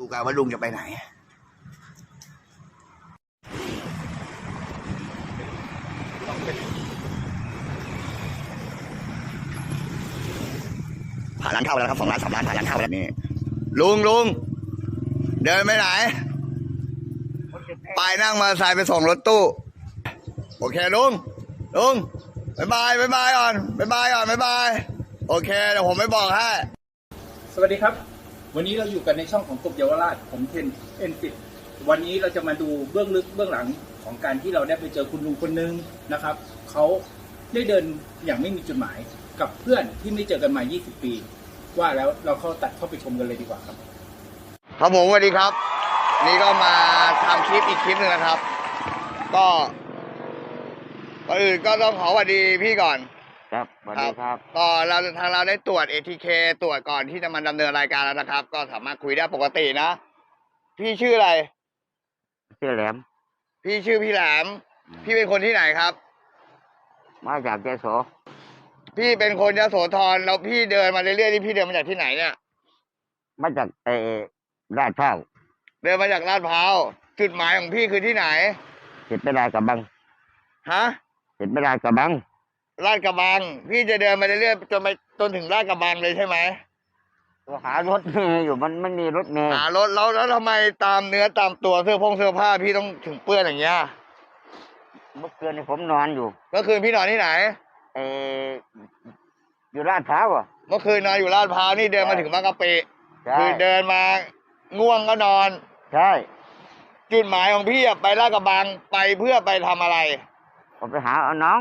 ดูกันว่าลุงจะไปไหน ผ่านร้านข้าวไปแล้วครับสองร้านสามร้านผ่านร้านข้าวไปแล้วนี่ลุงลุงเดินไปไหน ไปนั่งมาสายไปส่งรถตู้ โอเคลุงลุงบายบายบายบายก่อนบายบายก่อนบายบาย โอเคเดี๋ยวผมไม่บอกให้ สวัสดีครับ วันนี้เราอยู่กันในช่องของกบเยาวราชผมเทนเอ็นฟิตวันนี้เราจะมาดูเบื้องลึกเบื้องหลังของการที่เราได้ไปเจอคุณลุงคนนึงนะครับเขาได้เดินอย่างไม่มีจุดหมายกับเพื่อนที่ไม่เจอกันมา 20 ปี ว่าแล้วเราเข้าตัดเข้าไปชมกันเลยดีกว่าครับ ครับผมสวัสดีครับ นี่ก็มาทำคลิปอีกคลิปหนึ่งนะครับ ก็ก่อนอื่นก็ต้องขอสวัสดีพี่ก่อน ครับสวัสดีครับ ก็เราทางเราได้ตรวจ ATK ตรวจก่อนที่จะมาดำเนินรายการแล้วนะครับ ก็สามารถคุยได้ปกตินะ พี่ชื่ออะไร ชื่อแหลม พี่ชื่อพี่แหลม พี่เป็นคนที่ไหนครับ มาจากเจโส พี่เป็นคนยโสธรแล้วพี่เดินมาเรื่อยๆที่พี่เดินมาจากที่ไหนเนี่ย มาจากเออราชเท่าเดินมาจากลาดพร้าว จุดหมายของพี่คือที่ไหนติดไปลาดกระบัง ฮะติดไปลาดกระบัง ลาดกระบัง พี่จะเดินมาเรื่อยๆจนไปจนถึงลาดกระบังเลยใช่ไหมตัวหารถเมย์อยู่มันไม่มีรถเมย์หารถแล้วแล้วทำไมตามเนื้อตามตัวเสื้อพงเสื้อผ้าพี่ต้องถึงเปื้อนอย่างเงี้ยเมื่อคืนนี้ผมนอนอยู่เมื่อคืนพี่นอนที่ไหนเอออยู่ราชเท้าวอะเมื่อคืนนอนอยู่ลาดพร้าวนี่เดินมาถึงบางกะปิใช่คือเดินมาง่วงก็นอน ใช่จุดหมายของพี่อะไปลาดกระบังไปเพื่อไปทำอะไร ผมไปหาเอาน้อง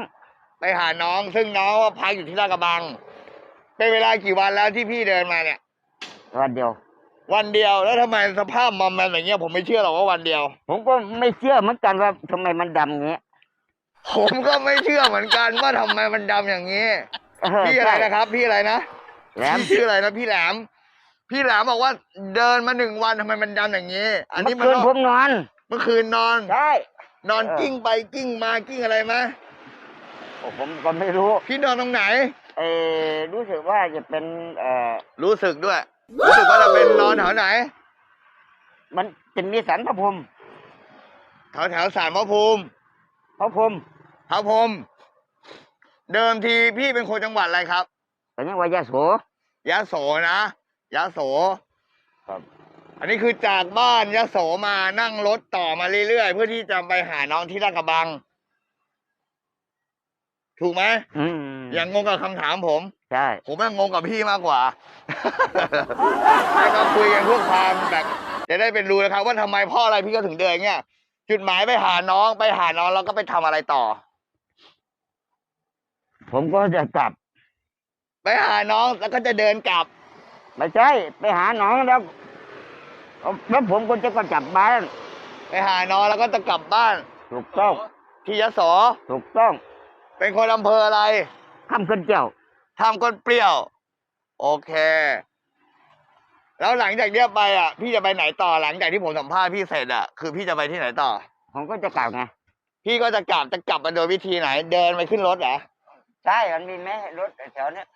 ไปหาน้องซึ่งน้องว่าพักอยู่ที่ลาดกระบัง เป็นเวลากี่วันแล้วที่พี่เดินมาเนี่ย วันเดียว วันเดียวแล้วทำไมสภาพมอมแมมอย่างเงี้ยผมไม่เชื่อหรอกว่าวันเดียว ผมก็ไม่เชื่อเหมือนกันว่าทำไมมันดำอย่างเงี้ยผมก็ไม่เชื่อเหมือนกันว่าทำไมมันดำอย่างนี้ เออพี่อะไรใช่นะครับ พี่อะไรนะแหลม พี่ชื่ออะไรนะพี่แหลม พี่แหลมบอกว่าเดินมาหนึ่งวันทำไมมันดำอย่างนี้ อันเมื่นี้อมันคืนนอกผมนอน เมื่อคืนนอน ใช่ นอนเออ กิ้งไปกิ้งมากิ้งอะไรไหมโอ้ ผมก็ไม่รู้ พี่นอนตรงไหน เออรู้สึกว่าจะเป็นเอ่อรู้สึกด้วย รู้สึกว่าจะเป็นนอนแถวไหน มันจะมีสันพระพรหมแถวแถวสารพระภูมิพระพรหมพระพรหมเดิมทีพี่เป็นคนจังหวัดอะไรครับแต่ยังว่ายะโสยะโสนะยะโสครับอันนี้คือจากบ้านยะโสมานั่งรถต่อมาเรื่อยๆ เพื่อที่จะไปหาน้องที่ลาดกระบัง ถูกไหมอืมอย่างงงกับคำถามผม ใช่ ผมแม่งงงกับพี่มากกว่าให้ก็คุยกันเพื่อความแบบจะได้เป็นรู้นะครับ ว่าทำไมเพ่ออะไรพี่ก็ถึงเดินเงี้ย จุดหมายไปหาน้องไปหาน้องแล้วก็ไปทำอะไรต่อ ผมก็จะกลับ ไปหาน้องแล้วก็จะเดินกลับ ไม่ใช่ ไปหาหนองแล้วแล้วผมก็จะก็กลับบ้าน ไปหาน้องแล้วก็จะกลับบ้านถูกต้อง ที่ยะโสถูกต้อง เป็นคนอำเภออะไรข้ามขึ้นเจ้าทำก้นเปรี้ยว โอเค แล้วหลังจากเนี้ยไปอะ พี่จะไปไหนต่อหลังจากที่ผมสัมภาษณ์พี่เสร็จอะคือพี่จะไปที่ไหนต่อ ผมก็จะกลับไงพี่ก็จะกลับจะกลับมาโดยวิธีไหน เดินไปขึ้นรถเหรอใช่มันมีไหมรถแถวเนี้ย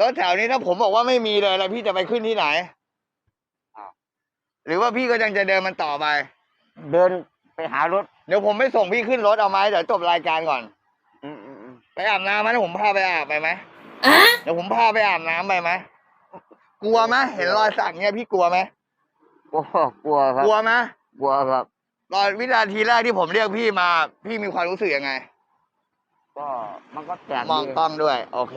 รถแถวนี้ถ้าผมบอกว่าไม่มีเลยแล้วพี่จะไปขึ้นที่ไหนอ้าวหรือว่าพี่ก็ยังจะเดินมันต่อไป เดินไปหารถ เดี๋ยวผมไม่ส่งพี่ขึ้นรถเอาไหมเดี๋ยวจบรายการก่อนอืมอืมอืม ไปอาบน้ำไหมเดี๋ยวผมพาไปอาบไปไหมเดี๋ยวผมพาไปอาบน้ำไปไหมกลัวไหมเห็นรอยสักเนี้ยพี่กลัวไหมกลัวกลัวครับกลัวไหมกลัวครับตอนวินาทีแรกที่ผมเรียกพี่มา พี่มีความรู้สึกยังไง ก็มันก็แปลกมองดีกล้องด้วย โอเค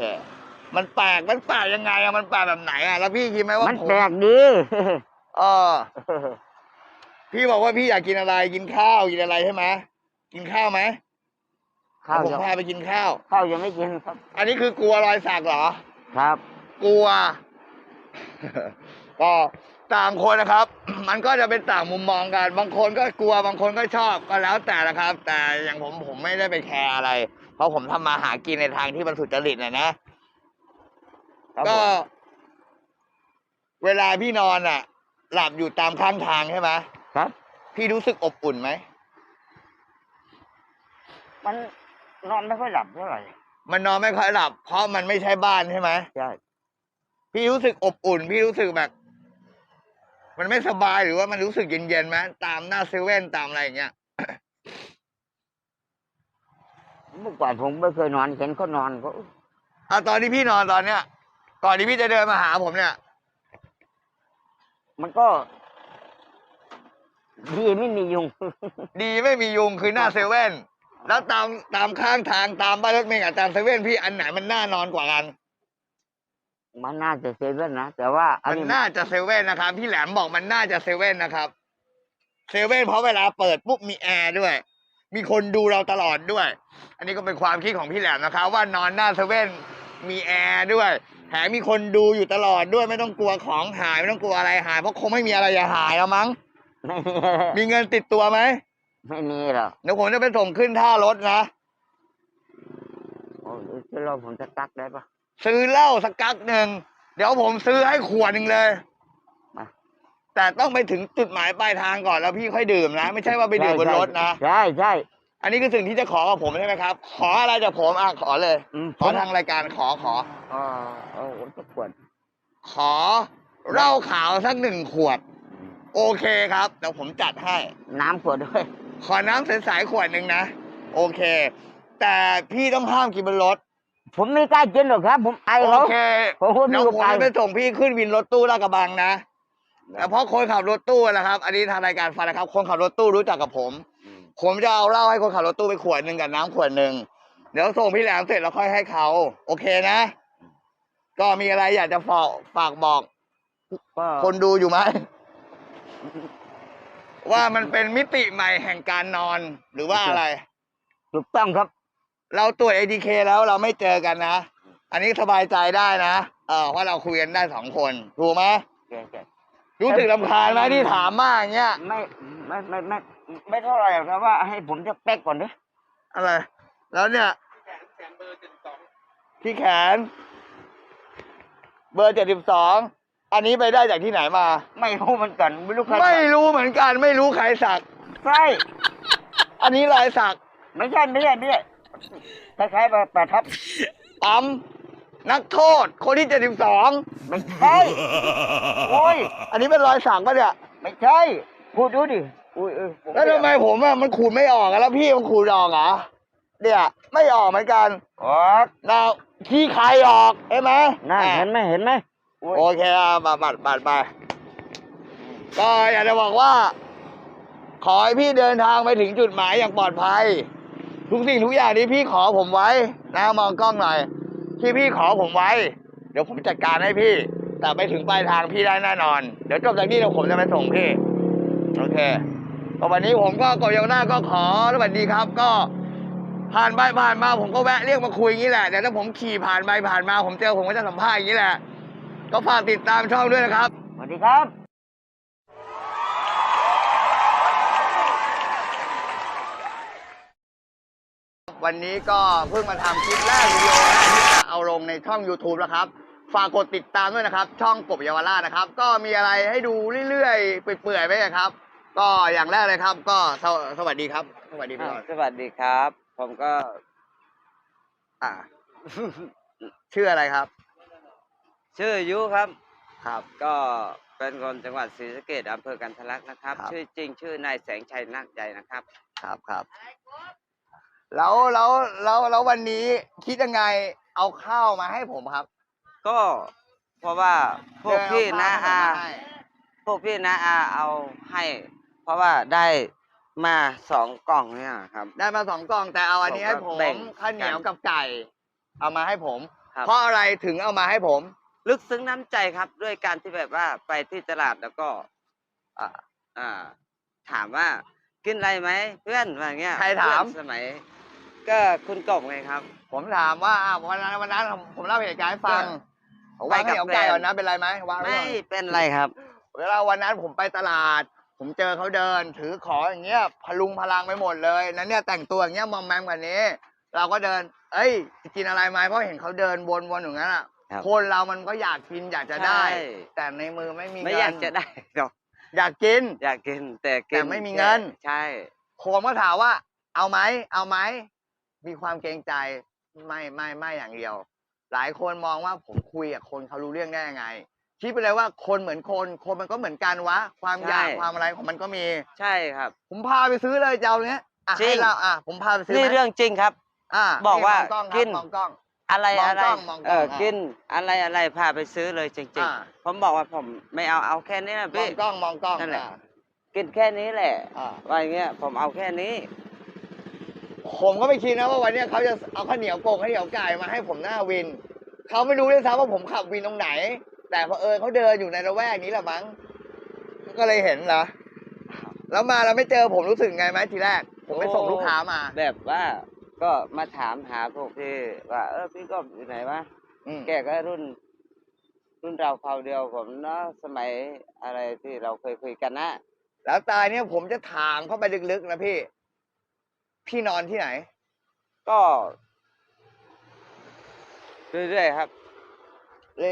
มันแปลกมันแปลกยังไงอะมันแปลกแบบไหนอะแล้วพี่คิดไหมว่ามันผมแปลกดี เออ พี่บอกว่าพี่อยากกินอะไรกินข้าวกินอะไรใช่ไหมกินข้าวไหม ข้าวผมยังพาไปกินข้าว ข้าวยังไม่กินครับ อันนี้คือกลัวรอยสักเหรอ ครับ กลัว ก็ต่างคนนะครับ มันก็จะเป็นต่างมุมมองกัน บางคนก็กลัว บางคนก็ชอบ ก็แล้วแต่ละครับ แต่อย่างผมผมไม่ได้ไปแคร์อะไร เพราะผมทำมาหากินในทางที่มันสุจริตนะนะครับก็ผมเวลาพี่นอนอะ หลับอยู่ตามข้างทางใช่ไหมครับ พี่รู้สึกอบอุ่นไหมมัน นอนไม่ค่อยหลับเท่าไหร่มันนอนไม่ค่อยหลับ เพราะมันไม่ใช่บ้านใช่ไหมใช่พี่รู้สึกอบอุ่น พี่รู้สึกแบบ มันไม่สบายหรือว่ามันรู้สึกเย็นๆไหมตามหน้าเซเว่นตามอะไรอย่างเงี้ยเมื่อก่อนผมไม่เคยนอนเห็นเขานอนก็อะตอนที่พี่นอนตอนเนี้ยก่อนที่พี่จะเดินมาหาผมเนี่ย มันก็ ดีไม่มียุง ดีไม่มียุงคือหน้าเซเว่น แล้วตามตามข้างทางตามป้ายรถเมล์กับตามเซเว่นพี่อันไหนมันน่านอนกว่ากัน มันน่าจะเซเว่นนะแต่ว่าอันมันนี้น่าจะเซเว่นนะครับ พี่แหลมบอกมันน่าจะเซเว่นนะครับเซเว่นเพราะเวลาเปิดปุ๊บมีแอร์ด้วย มีคนดูเราตลอดด้วย อันนี้ก็เป็นความคิดของพี่แหลมนะครับ ว่านอนหน้าเซเว่นมีแอร์ด้วยแถมมีคนดูอยู่ตลอดด้วยไม่ต้องกลัวของหายไม่ต้องกลัวอะไรหายเพราะคงไม่มีอะไรจะหายแล้วมั้ง ไม่มีเงินติดตัวไหม ไม่มีหรอกเดี๋ยวผมจะไปส่งขึ้นท่ารถนะโอ้ยจะรอผมจะตักได้ปะซื้อเหล้าสักกักหนึ่งเดี๋ยวผมซื้อให้ขวดหนึ่งเลยมา แต่ต้องไปถึงจุดหมายปลายทางก่อนแล้วพี่ค่อยดื่มนะ ไม่ใช่ว่าไปดื่มบนรถนะ ใช่ใช่อันนี้คือสิ่งที่จะขอกับผมใช่ไหมครับ ขออะไรจากผมอะขอเลยอืมขอทางรายการขอขอเออเออสักขวดขอเหล้าขาวสักหนึ่งขวด โอเคครับเดี๋ยวผมจัดให้ น้ำขวดด้วย ขอน้ำใสๆขวดหนึ่งนะ โอเค แต่พี่ต้องห้ามกินบนรถ ผมไม่กล้ากินหรอกครับ ผมไอโอเขาเคผมพูดเดี๋ยวไม่ผมไกลจะไปส่งพี่ขึ้นวินรถตู้ลาดกระบังนะแต่เพราะคนขับรถตู้นะครับ อันนี้ทางรายการฟังนะครับ คนขับรถตู้รู้จักกับผมผมจะเอาเหล้าให้คนขับรถตู้ไปขวดหนึ่งกับน้ำขวดหนึ่งเดี๋ยวส่งพี่แหลมเสร็จแล้วค่อยให้เขา โอเคนะ ก็มีอะไรอยากจะฝากฝากบอกก็คนดูอยู่ไหม ว่ามันเป็นมิติใหม่แห่งการนอนหรือว่าอะไร ถูกต้องครับ เราตรวจ ATK แล้วเราไม่เจอกันนะ อันนี้สบายใจได้นะเออว่าเราคุยกันได้สองคนถูกไหมรู้สึกลำคาญไหมที่ถามมากอย่างเงี้ยไม่ไม่ไม่ไม่ไม่เท่าไหร่หรอกครับว่าให้ผมจะเป๊กก่อนดิอะไร แล้วเนี่ยแขนเบอร์เจ็ดสองที่แขน เบอร์เจ็ดสิบสอง อันนี้ไปได้จากที่ไหนมา ไม่รู้เหมือนกันไม่รู้ใครไม่รู้เหมือนกันไม่รู้ใครสัก ใช่อันนี้รอยสักไม่ใช่ไม่ใช่ไม่ใช่คล้ายๆแบบประทับปั๊มนักโทษ คนที่เจ็ดสิบสองไม่ใช่โอ้ยอันนี้เป็นรอยสักปะเนี่ยไม่ใช่พูดดูดิอุ้ยเออผแล้วทำไมผมอะมันขูดไม่ออกอะแล้วพี่มันขูดออกเหรอเนี่ยไม่ออกเหมือนกันอ๋อเราขี้ใครออกเห็นไหมน่าอะเห็นไหมเห็นไหมอุ้ย โอเคอะบัดบัดบัดไปก็อยากจะบอกว่า ขอให้พี่เดินทางไปถึงจุดหมายอย่างปลอดภัย ทุกสิ่งทุกอย่างที่พี่ขอผมไว้ นะมองกล้องหน่อย ที่พี่ขอผมไว้ เดี๋ยวผมจัดการให้พี่ แต่ไปถึงปลายทางพี่ได้แน่นอน เดี๋ยวจบจากนี้เดี๋ยวผมจะไปส่งพี่ โอเคก็วันนี้ผมก็กบยาวหน้าก็ขอสวัสดีครับ ก็ผ่านไปผ่านมาผมก็แวะเรียกมาคุยอย่างนี้แหละเดี๋ยวถ้าผมขี่ผ่านไปผ่านมาผมเจอผมก็จะสัมภาษณ์อย่างนี้แหละ ก็ฝากติดตามช่องด้วยนะครับสวัสดีครับวันนี้ก็เพิ่งมาทำคลิปแรกวิดีโอแรกที่จะเอาลงในช่อง YouTube แล้วครับ ฝากกดติดตามด้วยนะครับ ช่องกบเยาวราชนะครับ ก็มีอะไรให้ดูเรื่อยๆ เปื่อยๆไปอะครับ ก็อย่างแรกเลยครับ ก็สวสวัสดีครับ สวัสดีพี่อ่าก่อนสวัสดีครับ ผมก็ อ่า ชื่ออะไรครับ ชื่อยุครับ ครับ ก็เป็นคนจังหวัดศรีสะเกษอำเภอกันทะลักนะครับ ครับ ชื่อจริงชื่อนายแสงชัยนาคใจนะครับ ครับครับ แล้วแล้วแล้วแล้ววันนี้คิดยังไงเอาข้าวมาให้ผมครับก็เพราะว่าพวกพี่เดินาเออาข้วให้ผมมาให้พวกพี่นาอาเอาให้ เพราะว่าได้มาสองกล่องเนี่ยครับ ได้มาสองกล่องแต่เอาอันนี้ให้ผผมมก็แบ่งข้าวเหนียวกัน กับไก่ เอามาให้ผม ครับ เพราะอะไรถึงเอามาให้ผม ลึกซึ้งน้ำใจครับ ด้วยการที่แบบว่าไปที่ตลาดแล้วก็อ่าอ่าถามว่ากินอะไรไหมเพื่อนว่าอย่างเงี้ยใครถามเพื่อนสมัย ก็คุณกบไงครับ ผมถามว่าอะวันนั้นวันนั้นผมเล่าเหตุการณ์ให้ฟังเออวางข้าวเหนียวไก่ไปกับแฟนก่อนนะเป็นไรไหมวางไว้ไม่ก่อนเป็นไรครับ เวลาวันนั้นผมไปตลาด ผมเจอเขาเดิน ถือของอย่างเงี้ยพลุงพลังไปหมดเลยนั้นเนี่ยแต่งตัวอย่างเงี้ยมอมแมมกว่านี้ เราก็เดิน เอ้ยจะกินอะไรไหมเพราะเห็นเขาเดินวนๆอย่างนั้นอะ ครับ คนเรามันก็อยากกินอยากจะได้ ใช่ แต่ในมือไม่มีไม่เงินอยากจะได้หรอกอยากกิน อยากกินแต่กิแต่ไม่มีเงิน ใช่ ผมก็ถามว่า เอาไหมเอาไหมมีความเกรงใจไม่ไม่ไม่อย่างเดียว หลายคนมองว่าผมคุยกับคนเขารู้เรื่องได้ยังไงคิดไปเลยว่าคนเหมือนคน คนมันก็เหมือนกันวะ ความอยากใช่ ความอะไรของมันก็มี ใช่ครับ ผมพาไปซื้อเลยเจ้าเนี้ยอะจริงให้เราอะผมพาไปซื้อนี่ไหมเรื่องจริงครับอะบอกว่านี่มงล้องครับกิน มองกล้อง อะไรมองอะไรกล้องมองกล้องเอออะกินอะไรอะไรพาไปซื้อเลยจริง อ่า ๆ ผมบอกว่าผมไม่เอาเอาแค่นี้นะมอพี่งกล้องมองกล้องนั่นแหละอะกินแค่นี้แหละอะว่าอย่างเงี้ยผมเอาแค่นี้ ผมก็ไม่คิดนะว่าวันเนี้ยเขาจะเอาข้าวเหนียวโกงข้าวเหนียวไก่มาให้ผมหน้าวินเขาไม่รู้ด้วยซ้ำว่าผมขับวินตรงไหน แต่เผอิญเขาเดินอยู่ในระแวกนี้แหละมั้งก็เลยเห็นเหรอแล้วมาแล้วไม่เจอผมรู้สึกไงไหมทีแรก ผมไปส่งลูกค้ามา แบบว่า ก็มาถามหาพวกพี่ว่า เออพี่ก็อยู่ไหนวะอืมแกก็รุ่น รุ่นเราคราวเดียวผมเนาะสมัยอะไรที่เราเคยคุยกันนะแล้วตายเนี่ยผมจะถามเข้าไปลึกๆนะพี่ พี่นอนที่ไหน ก็เรื่อยๆครับ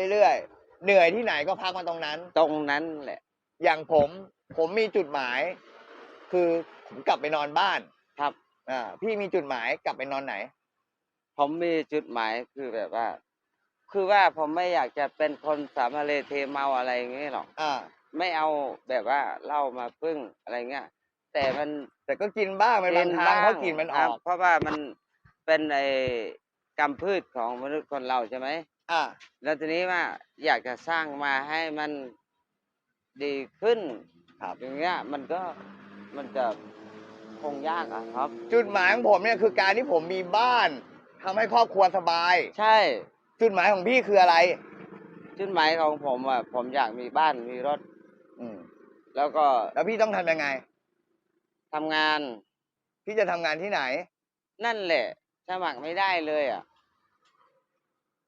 เรื่อยๆ เหนื่อยที่ไหนก็พักมาตรงนั้น ตรงนั้นแหละ อย่างผม ผมมีจุดหมาย คือผมกลับไปนอนบ้านครับ อ่าพี่มีจุดหมายกลับไปนอนไหน ผมมีจุดหมายคือแบบว่า คือว่าผมไม่อยากจะเป็นคนสามเลเทเมาอะไรอย่างเงี้ยหรอกอ่า ไม่เอาแบบว่าเหล้ามาพึ่งอะไรเงี้ยแต่มันแต่ก็กินบ้างเป็นบางครั้งเพราะกลินมันอครัอบก เพราะว่ามันเป็นไอ้กรรมพืชของมนุษย์คนเราใช่ไหม อ่า แล้วทีนี้ว่าอยากจะสร้างมาให้มันดีขึ้นครับ อย่างเงี้ย มันก็มันจะ คงยากอะครับ จุดหมายของผมเนี่ยคือการที่ผมมีบ้านทำให้ครอบครัวสบาย ใช่ จุดหมายของพี่คืออะไรจุดหมายของผมอะผมอยากมีบ้านมีรถ อืมแล้วก็แล้วพี่ต้องทำยังไง ทำงาน พี่จะทำงานที่ไหน นั่นแหละ สมัครไม่ได้เลยอะ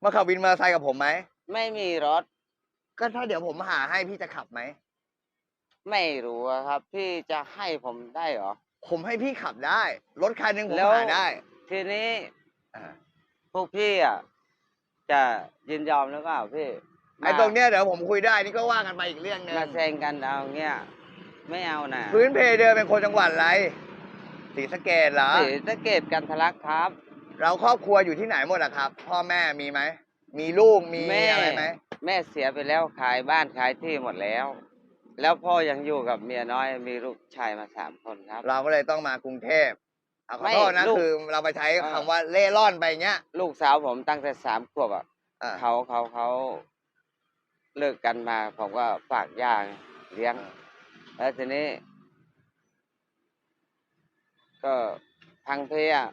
มาขับวินมอเตอร์ไซค์กับผมไหมไม่มีรถก็ถ้าเดี๋ยวผมหาให้พี่จะขับไหม ไม่รู้อะครับ พี่จะให้ผมได้เหรอ ผมให้พี่ขับได้ รถคันหนึ่งผมแล้ว หาได้ทีนี้อ่าพวกพี่อะจะยินยอมหรือเปล่าพี่ไอ้ตรงเนี้ยเดี๋ยวผมคุยได้นี่ก็ว่ากันไปอีกเรื่องหนึงมาแซงกันเอาเงี้ยไม่เอานะพื้นเพเดิมเป็นคนจังหวัดอะไรศรีสะเกดเหรอ สีสะเกตกันทะลักครับ เราครอบครัวอยู่ที่ไหนหมดอะครับ พ่อแม่มีไหมมีลูกมีแม่ อะไรไหมแม่เสียไปแล้วขายบ้านขายที่หมดแล้ว แล้วพ่อยังอยู่กับเมียน้อยมีลูกชายมาสามคนครับ เราก็เลยต้องมากรุงเทพเอาขอไม่โทษนะลูกคือเราไปใช้เออ คำว่าเล่ร่อนไปเงี้ยลูกสาวผมตั้งแต่สามขวบอะอ่าเขาเขาเขาเลิกกันมา ผมก็ฝากย่าเลี้ยง แล้วทีนี้ ก็พังเพอะ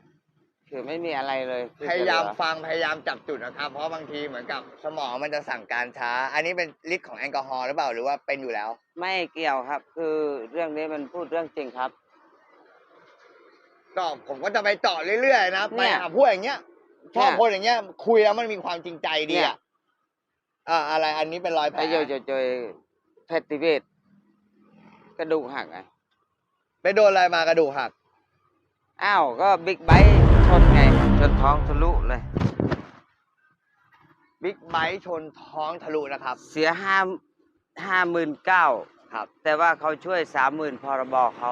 คือไม่มีอะไรเลยที่พยายามจะเหลือฟังพยายามจับจุดนะครับ เพราะบางทีเหมือนกับสมองมันจะสั่งการช้า อันนี้เป็นฤทธิ์ของแอลกอฮอล์หรือเปล่าหรือว่าเป็นอยู่แล้ว ไม่เกี่ยวครับ คือเรื่องนี้มันพูดเรื่องจริงครับ ก็ผมก็จะไปเจาะเรื่อยๆนะไปเนี่ยหาพวกอย่างเงี้ยชอบเนี่ยคนอย่างเงี้ย คุยแล้วมันมีความจริงใจดีเนี่ย อะอ่าอะไรอันนี้เป็นรอยแผลไปโยโจโจยเพชรติเวศกระดูกหักไงไปโดนอะไรมากระดูกหัก อ้าวก็บิ๊กไบค์ช นไงชนท้องทะลุเลย บิ๊กไบค์ชนท้องทะลุนะครับเสียห้าห้าหมื่นเก้าครับ แต่ว่าเขาช่วยสามหมื่นพรบเขา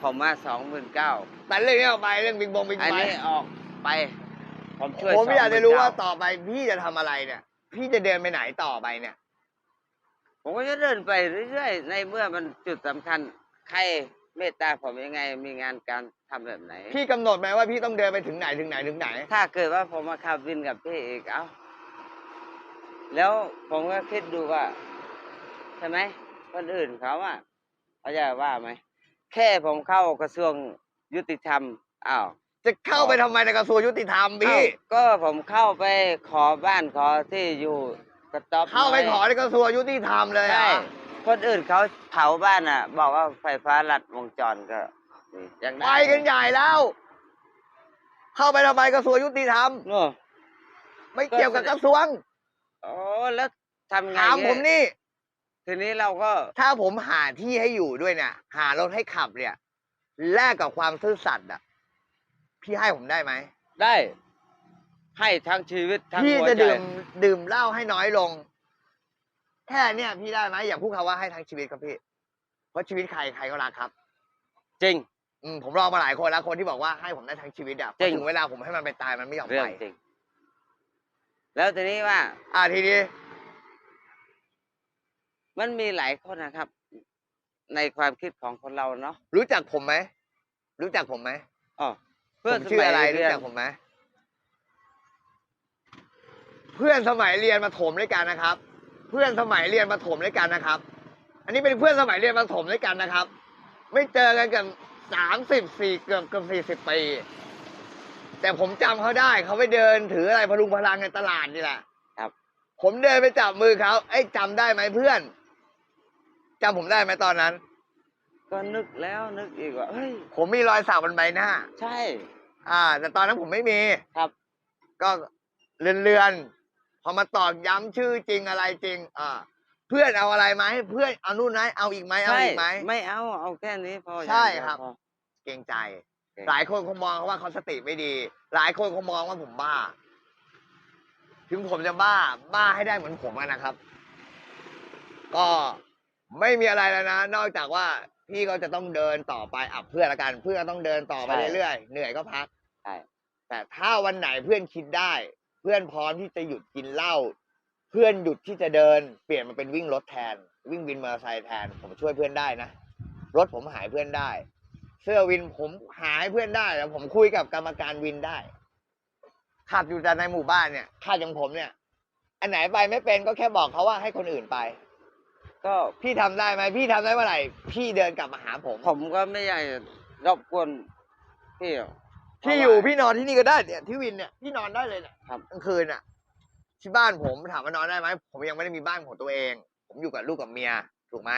ผมมาสองหมื่นเก้าแต่เรื่องนี้ออกไปเรื่องบิ๊กบงบิ๊กอันไบนี้ค์ออกไป ผมช่วยผมอยากจะรู้ว่า29,000ต่อไปพี่จะทำอะไรเนี่ย พี่จะเดินไปไหนต่อไปเนี่ย ผมก็จะเดินไปเรื่อยๆ ในเมื่อมันจุดสำคัญ ใคร เมตตาผมยังไงมีงานการทำแบบไหน พี่กำหนดไหมว่าพี่ต้องเดินไปถึงไหนถึงไหนถึงไหน ถ้าเกิดว่าผมมาขับวินกับพี่อีกเอ้าแล้วผมก็คิดดูว่าใช่ไหมคนอื่นเขาอะเขาจะว่าไหมแค่ผมเข้ากระทรวงยุติธรรมอ้าว จะเข้าไปทำไมในกระทรวงยุติธรรมพี่อ้าวก็ผมเข้าไปขอบ้านขอที่อยู่กระต๊อบเข้าไปน้ยขอในกระทรวงยุติธรรมเลยเหรใช่อะ คนอื่นเขาเผาบ้านอะ บอกว่าไฟฟ้าลัดวงจรก็นี่ยังได้ไปกันใหญ่แล้ว เข้าไปทำไมกระทรวงยุติธรรมโน่ไม่เกี่ยวกับกระทรวงโอ้แล้วทำไงถามผมเนี่ยนี่ ทีนี้เราก็ ถ้าผมหาที่ให้อยู่ด้วยเนี่ยหารถให้ขับเนี่ยแลกกับความซื่อสัตย์อะ พี่ให้ผมได้ไหมได้ ให้ทั้งชีวิตทั้งพี่หัวจะใจดื่มดื่มเหล้าให้น้อยลง แค่เนี่ยพี่ได้ไหมอย่าพูดคำว่าให้ทั้งชีวิตครับพี่ เพราะชีวิตใครใครก็รักครับ จริง อืมผมลองมาหลายคนแล้วคนที่บอกว่าให้ผมได้ทั้งชีวิตอะพจริองถึงเวลาผมให้มันไปตายมันไม่ยอมเรื่อไปงจริง แล้วทีนี้ว่า อ่าทีนี้ มันมีหลายคนนะครับ ในความคิดของคนเราเนาะรู้จักผมไหมรู้จักผมไหมอ๋อผมชื่ออะไรสมัยรู้เยนจักผมไหมเพื่อนสมัยเรียนมาถมด้วยกันนะครับ เพื่อนสมัยเรียนมาถมด้วยกันนะครับ อันนี้เป็นเพื่อนสมัยเรียนมาถมด้วยกันนะครับ ไม่เจอกันกันสามสิบสี่เกือบเกือบสี่สิบปีแต่ผมจำเขาได้เขาไปเดินถืออะไรพลุงพลังในตลาดนี่แหละครับ ผมเดินไปจับมือเขาไอ้ยจำได้ไหมเพื่อนจำผมได้ไหมตอนนั้น ก็นึกแล้วนึกอีกว่าเฮ้ยผมมีรอยสักบนใบหน้า ใช่ อ่า แต่ตอนนั้นผมไม่มีครับ ก็เรือนๆพ อมาตอกย้ำชื่อจริงอะไรจริง อ่า เพื่อนเอาอะไรไหมาให้เพื่อนเอานู่นไหมเอาอีกไหมเอาใช่อีกไหม ไม่เอาเอาแค่นี้พอใช่อย่างเดียวครับ พอ เกรงใจ เกรง หลายคนคงมองว่าเขาสติไม่ดี หลายคนคงมองว่าผมบ้า ถึงผมจะบ้า บ้าให้ได้เหมือนผมอะนะครับ ก็ไม่มีอะไรแล้วนะ นอกจากว่าพี่ก็จะต้องเดินต่อไปอับเพื่อนละกัน เพื่อนต้องเดินต่อไปเรื่อยๆเหนื่อยก็พัก ใช่แต่ถ้าวันไหนเพื่อนคิดได้เพื่อนพร้อมที่จะหยุดกินเหล้าเพื่อนหยุดที่จะเดิน เปลี่ยนมาเป็นวิ่งรถแทน วิ่งวินมอเตอร์ไซค์แทน ผมช่วยเพื่อนได้นะรถผมหายเพื่อนได้ เสื้อวินผมหายเพื่อนได้แล้วผมคุยกับกรรมการวินได้ ขับอยู่แต่ในหมู่บ้านเนี่ยขับอย่างผมเนี่ย อันไหนไปไม่เป็นก็แค่บอกเขาว่าให้คนอื่นไป ก็พี่ทำได้ไหมพี่ทำได้เมื่อไหร่ พี่เดินกลับมาหาผม ผมก็ไม่อยากรบกวนพี่หรอก พี่อยู่พี่นอนที่นี่ก็ได้เนี่ยที่วินเนี่ยพี่นอนได้เลยเนี่ยครับ กลางคืนอะ ที่บ้านผมถามว่านอนได้ไหมผมยังไม่ได้มีบ้านของตัวเอง ผมอยู่กับลูกกับเมียถูกไหม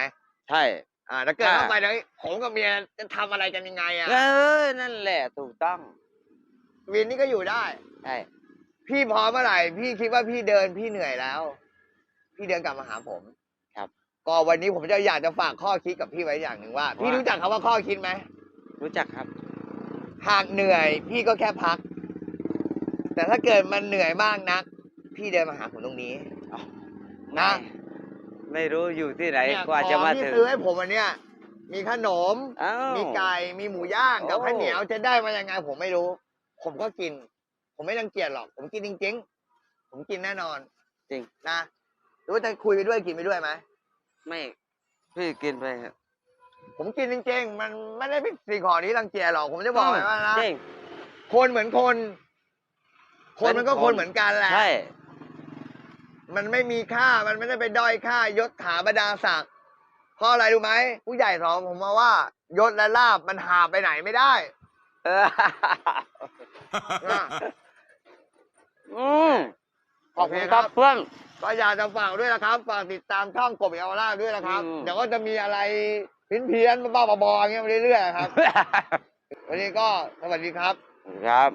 ใช่ อ่าถ้าเกิดอ่าเข้าไปแล้วผมกับเมียจะทำอะไรกันยังไงอะเออ นั่นแหละถูกต้องวินนี่ก็อยู่ได้ ใช่พี่พร้อมเมื่อไหร่พี่คิดว่าพี่เดินพี่เหนื่อยแล้ว พี่เดินกลับมาหาผมครับ ก็วันนี้ผมจะอยากจะฝากข้อคิดกับพี่ไว้อย่างหนึ่งว่า พี่ว่ารู้จักคำว่าข้อคิดไหมรู้จักครับ หากเหนื่อยพี่ก็แค่พัก แต่ถ้าเกิดมันเหนื่อยมากนัก พี่เดินมาหาผมตรงนี้นะไม่ไม่รู้อยู่ที่ไหนเนี่ยกว่าจะของมาที่ถึงซื้อให้ผมวันเนี้ยมีขนมอ้าวมีไก่ มีหมูย่างกับโอ้ข้าวเหนียวจะได้มายังไงผมไม่รู้ ผมก็กิน ผมไม่รังเกียจหรอก ผมกินจริงๆ ผมกินแน่นอน จริงนะหรือว่าจะคุยไปด้วยกินไปด้วยไหมไม่ พี่กินไปครับ ผมกินจริงๆ มันไม่ได้เป็นสิ่งของที่รังเกียจหรอก ผมจะบอกไว้ว่านะ จริง คนเหมือนคน คนมันก็เป็นคคนนเหมือนกันแหละ ใช่ มันไม่มีค่า มันไม่ได้ไปด้อยค่ายศถาบรรดาศักดิ์ เพราะอะไรรู้ไหมผู้ใหญ่สอนผมมาว่ายศและลาบมันหาไปไหนไม่ได้ เออนะอืมขอบคุณโอเคคครัรับบเพื่อนก็อยากจะฝากด้วยนะครับ ฝากติดตามช่องกบเอลล่าด้วยนะครับอืมเดี๋ยวก็จะมีอะไร พินเพี้ยนๆบ้าๆบอๆอย่างเงี้ยมาเรื่อยๆครับ วันนี้ก็สวัสดีครับ ครับ